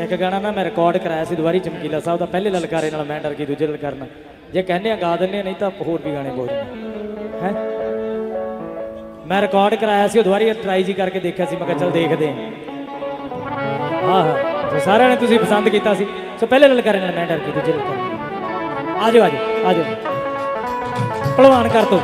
ਇੱਕ ਗਾਣਾ ਨਾ ਮੈਂ ਰਿਕਾਰਡ ਕਰਾਇਆ ਸੀ ਦੁਬਾਰੀ ਚਮਕੀਲਾ ਸਾਹਿਬ ਦਾ, ਪਹਿਲੇ ਲਲਕਾਰੇ ਨਾਲ ਮੈਂ ਡਰ ਗਈ, ਦੂਜੇ ਲਲਕਾਰ ਨਾਲ। ਜੇ ਕਹਿੰਦੇ ਆ ਗਾ ਦਿੰਦੇ ਨਹੀਂ ਤਾਂ ਹੋਰ ਵੀ ਗਾਣੇ ਬੋਲ ਦਿੰਦੇ ਹੈ? ਮੈਂ ਰਿਕਾਰਡ ਕਰਾਇਆ ਸੀ, ਉਹ ਦੁਆਰੀ ਟਰਾਈ ਜੀ ਕਰਕੇ ਦੇਖਿਆ ਸੀ, ਮੈਂ ਕਿਹਾ ਚੱਲ ਦੇਖਦੇ ਹਾਂ ਹਾਂ ਤੇ ਸਾਰਿਆਂ ਨੇ ਤੁਸੀਂ ਪਸੰਦ ਕੀਤਾ ਸੀ। ਸੋ ਪਹਿਲੇ ਲਲਕਾਰੇ ਨਾਲ ਮੈਂ ਡਰ ਗਈ, ਦੂਜੇ ਲਲਕਾਰੇ ਨਾਲ। ਆਜੋ ਆਜੋ ਆਜੋ ਭਲਵਾਨ ਕਰ ਤੋ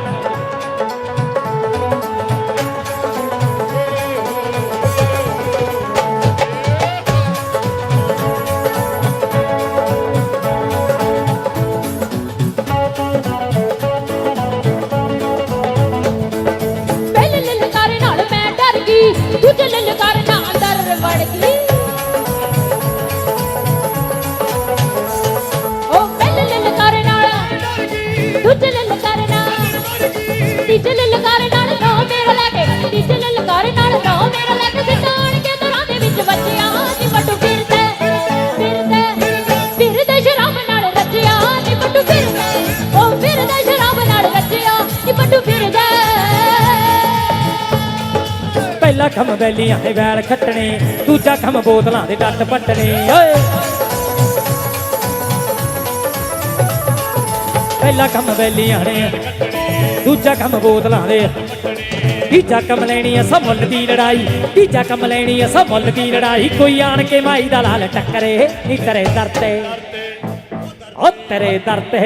ਪਹਿਲਾ ਖਮ ਬੈਲੀਆਂ ਦੇ ਵੈਲ ਖੱਟਣੇ, ਦੂਜਾ ਖਮ ਬੋਤਲਾਂ ਦੇ ਡੱਟ ਪੱਟਣੇ, ਓਏ। ਪਹਿਲਾ ਕੰਮ ਬੈਲੀਆਂ ਨੇ, ਦੂਜਾ ਕੰਮ ਬੋਤਲਾਂ ਦੇ। ਤੀਜਾ ਕੰਮ ਲੈਣੀ ਐ ਸਭ ਮੁੱਲ ਦੀ ਲੜਾਈ, ਤੀਜਾ ਕੰਮ ਲੈਣੀ ਐ ਸਭ ਮੁੱਲ ਦੀ ਲੜਾਈ। ਕੋਈ ਆਣ ਕੇ ਮਾਈ ਦਾ ਲਾਲ ਟੱਕਰੇ, ਨੀ ਤੇਰੇ ਦਰ ਤੇ। ਓ ਤੇਰੇ ਦਰ ਤੇ।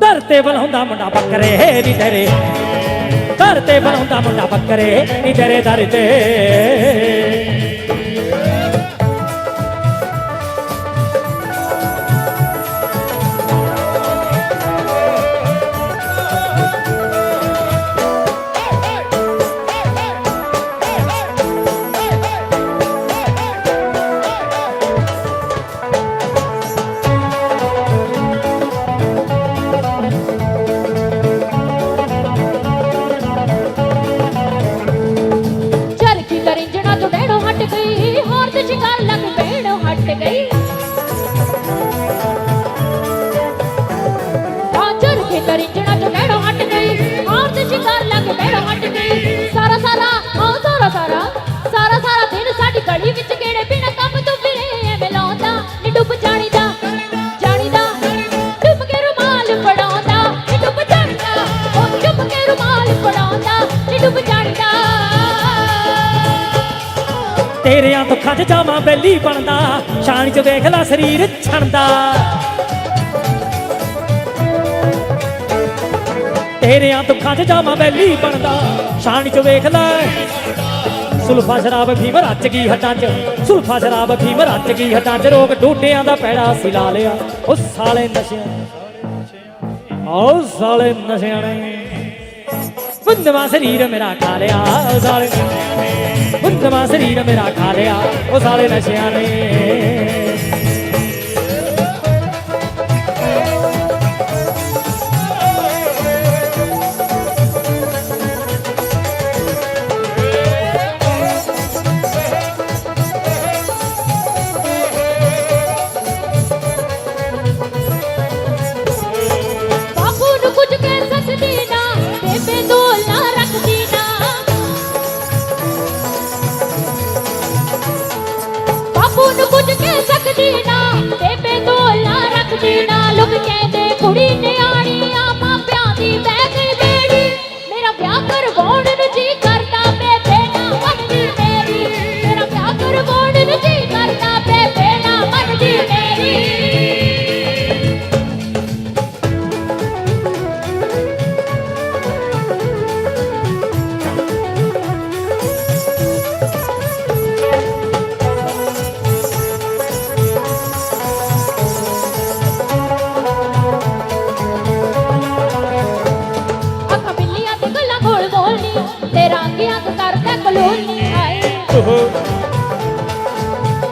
ਦਰ ਤੇ ਬਲਾਉਂਦਾ ਮੁੰਡਾ ਬੱਕਰੇ, ਨੀ ਤੇਰੇ। ਦਰ ਤੇ ਬਣਾਉਂਦਾ ਮੁੰਡਾ ਬੱਕਰੇ ਨੀ ਤੇਰੇ ਦਰ ਤੇ। ਪੈਣੋਂ ਹਟ ਤੇਰਿਆਂ ਦੁੱਖਾਂ 'ਚ ਜਾਵਾਂ, ਬੈਲੀ ਬਣਦਾ। ਸ਼ਾਨ 'ਚ ਵੇਖ ਲੈ ਸਰੀਰ ਛਣਦਾ। ਤੇਰਿਆਂ ਦੁੱਖਾਂ 'ਚ ਜਾਵਾਂ, ਬੈਲੀ ਬਣਦਾ। ਸ਼ਾਨ 'ਚ ਵੇਖ ਲੈ। ਸੁਲਫਾ ਸ਼ਰਾਬ ਫੀਮ ਰੱਜ ਗਈ ਹੱਡਾਂ 'ਚ। ਸੁਲਫਾ ਸ਼ਰਾਬ ਫੀਮ ਰੱਜ ਗਈ ਹੱਡਾਂ 'ਚ। ਰੋਗ ਡੋਡਿਆਂ ਦਾ ਪੈੜਾ ਸੀ ਲਾ ਲਿਆ। ਉਹ ਸਾਲੇ ਨਸ਼ਿਆਂ ਆਓ ਸਾਲੇ ਨਸ਼ਿਆਂ ਨੇ। ਬੰਦਵਾ ਸਰੀਰ ਮੇਰਾ ਖਾ ਲਿਆ, ਉਹ ਸਾਲੇ ਬੰਦਵਾ ਸਰੀਰ ਮੇਰਾ ਖਾ ਲਿਆ, ਉਹ ਸਾਲੇ ਨਸ਼ਿਆਂ ਨੇ।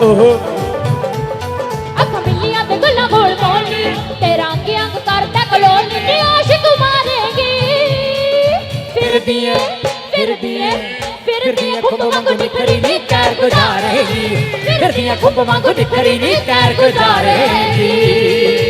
ਓਹੋ। ਅੱਖਾਂ ਬਿੱਲੀਆਂ ਤੇ ਗੱਲਾਂ ਬੋਲ ਬੋਲਨੀ ਤੇਰਾ ਅੱਗੇ ਅੱਗ ਕਰਦਾ ਕਲੋਨੀ ਨੀ ਆਸ਼ਿਕ ਮਾਰੇਗੀ। ਫਿਰਦੀਆਂ ਫਿਰਦੀਆਂ ਫਿਰਦੀਆਂ ਖੁੰਬ ਵਾਂਗੂ ਨਿਖਰੀ ਨੀ ਕਰ ਗੁਜ਼ਾਰੇਗੀ। ਫਿਰਦੀਆਂ ਖੁੰਬ ਵਾਂਗੂ ਨਿਖਰੀ ਨੀ ਕਰ ਗੁਜ਼ਾਰੇਗੀ।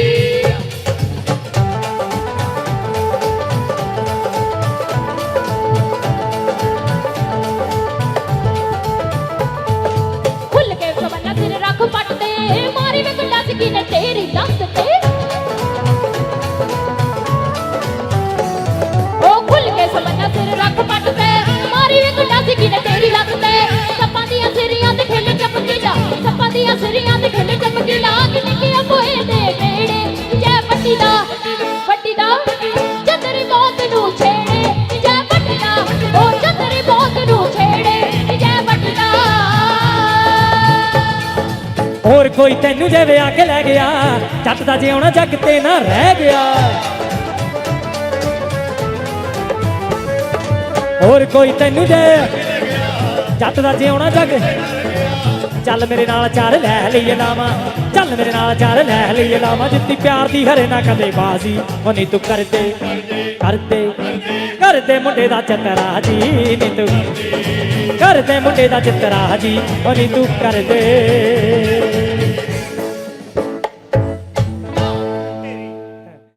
ਕੋਈ ਤੈਨੂੰ ਜੇ ਵਿਆਹ ਕੇ ਲੈ ਗਿਆ, ਜੱਟ ਦਾ ਜਿਉਣਾ ਜੱਗ ਤੇ ਨਾ ਰਹਿ ਗਿਆ। ਹੋਰ ਕੋਈ ਤੈਨੂੰ ਜੇ ਜੱਟ ਦਾ ਜਿਉਣਾ ਜੱਗ ਚੱਲ ਮੇਰੇ ਨਾਲ ਚਾਰ ਲੈ ਲਈਏ ਲਾਵਾਂ, ਚੱਲ ਮੇਰੇ ਨਾਲ ਚਾਰ ਲੈ ਲਈਏ ਲਾਵਾਂ, ਜਿੱਤੀ ਪਿਆਰ ਦੀ ਹਰੇ ਨਾ ਕਦੇ ਬਾਜ਼ੀ, ਉਹ ਨੀ ਤੂੰ ਕਰਦੇ ਕਰਦੇ ਕਰਦੇ ਮੁੰਡੇ ਦਾ ਚਤਰਾ ਜੀ ਨੀ ਤੂੰ ਕਰਦੇ ਮੁੰਡੇ ਦਾ ਚਤਰਾ ਜੀ ਉਹ ਨੀ ਤੂੰ ਕਰਦੇ।